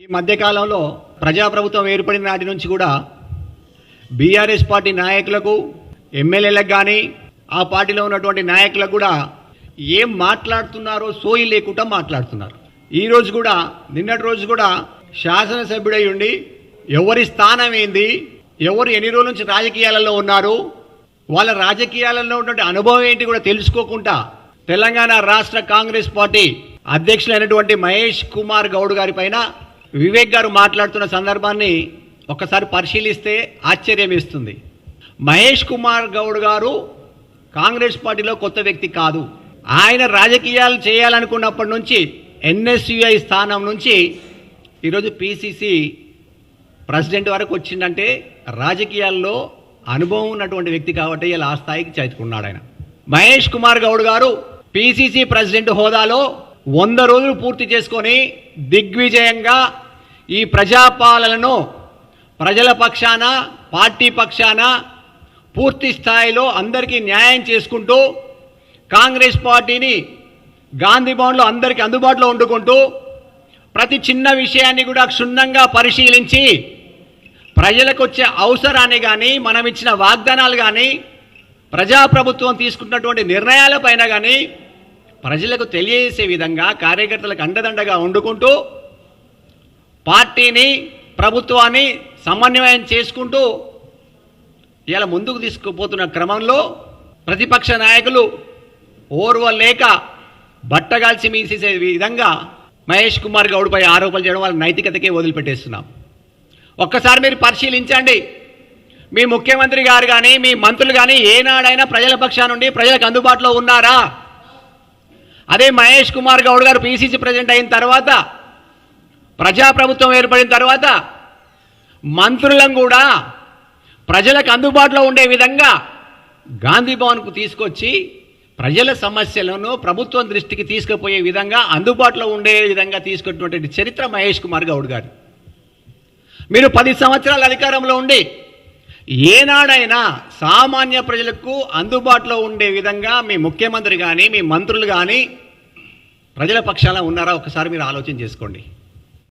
ఈ మధ్యకాలంలో ప్రజాప్రభుత్వం ఏర్పడిన నాటి నుంచి కూడా బీఆర్ఎస్ పార్టీ నాయకులకు ఎమ్మెల్యేలకు కానీ ఆ పార్టీలో ఉన్నటువంటి నాయకులకు కూడా ఏం మాట్లాడుతున్నారో సోయి లేకుండా మాట్లాడుతున్నారు. ఈ రోజు కూడా నిన్నటి రోజు కూడా శాసనసభ్యుడై ఉండి ఎవరి స్థానం ఏంది ఎవరు ఎన్ని రోజుల నుంచి రాజకీయాలలో ఉన్నారు వాళ్ళ రాజకీయాలలో ఉన్నటువంటి అనుభవం ఏంటి కూడా తెలుసుకోకుండా తెలంగాణ రాష్ట్ర కాంగ్రెస్ పార్టీ అధ్యక్షులైనటువంటి మహేష్ కుమార్ గౌడ్ గారి పైన వివేక్ గారు మాట్లాడుతున్న సందర్భాన్ని ఒకసారి పరిశీలిస్తే ఆశ్చర్యం ఇస్తుంది మహేష్ కుమార్ గౌడ్ గారు కాంగ్రెస్ పార్టీలో కొత్త వ్యక్తి కాదు. ఆయన రాజకీయాలు చేయాలనుకున్నప్పటి నుంచి ఎన్ఎస్యుఐ స్థానం నుంచి ఈరోజు పిసిసి ప్రెసిడెంట్ వరకు వచ్చిందంటే రాజకీయాల్లో అనుభవం ఉన్నటువంటి వ్యక్తి కాబట్టి ఇలా ఆ స్థాయికి చేతుకున్నాడు ఆయన. మహేష్ కుమార్ గౌడ్ గారు పిసిసి ప్రెసిడెంట్ హోదాలో వంద రోజులు పూర్తి చేసుకొని దిగ్విజయంగా ఈ ప్రజాపాలనను ప్రజల పక్షాన పార్టీ పక్షాన పూర్తి స్థాయిలో అందరికీ న్యాయం చేసుకుంటూ కాంగ్రెస్ పార్టీని గాంధీ భవన్లో అందరికీ అందుబాటులో వండుకుంటూ ప్రతి చిన్న విషయాన్ని కూడా క్షుణ్ణంగా పరిశీలించి ప్రజలకు వచ్చే అవసరాన్ని కానీ మనం ఇచ్చిన వాగ్దానాలు కానీ ప్రజాప్రభుత్వం తీసుకున్నటువంటి నిర్ణయాలపైన కానీ ప్రజలకు తెలియజేసే విధంగా కార్యకర్తలకు అండదండగా వండుకుంటూ పార్టీని ప్రభుత్వాన్ని సమన్వయం చేసుకుంటూ ఇలా ముందుకు తీసుకుపోతున్న క్రమంలో ప్రతిపక్ష నాయకులు ఓర్వలేక బట్టగాల్చి మీసేసే విధంగా మహేష్ కుమార్ గౌడ్పై ఆరోపణలు చేయడం వాళ్ళ నైతికతకే వదిలిపెట్టేస్తున్నాం. ఒక్కసారి మీరు పరిశీలించండి. మీ ముఖ్యమంత్రి గారు కానీ మీ మంత్రులు కానీ ఏనాడైనా ప్రజల పక్షా నుండి ప్రజలకు అందుబాటులో ఉన్నారా? అదే మహేష్ కుమార్ గౌడ్ గారు పీసీసీ ప్రెసిడెంట్ అయిన తర్వాత ప్రజాప్రభుత్వం ఏర్పడిన తర్వాత మంత్రులను కూడా ప్రజలకు అందుబాటులో ఉండే విధంగా గాంధీ భవన్కు తీసుకొచ్చి ప్రజల సమస్యలను ప్రభుత్వం దృష్టికి తీసుకుపోయే విధంగా అందుబాటులో ఉండే విధంగా తీసుకున్నటువంటి చరిత్ర మహేష్ కుమార్ గౌడ్ గారు. మీరు పది సంవత్సరాల అధికారంలో ఉండి ఏనాడైనా సామాన్య ప్రజలకు అందుబాటులో ఉండే విధంగా మీ ముఖ్యమంత్రి కానీ మీ మంత్రులు కానీ ప్రజల పక్షాన ఉన్నారా? ఒకసారి మీరు ఆలోచన చేసుకోండి.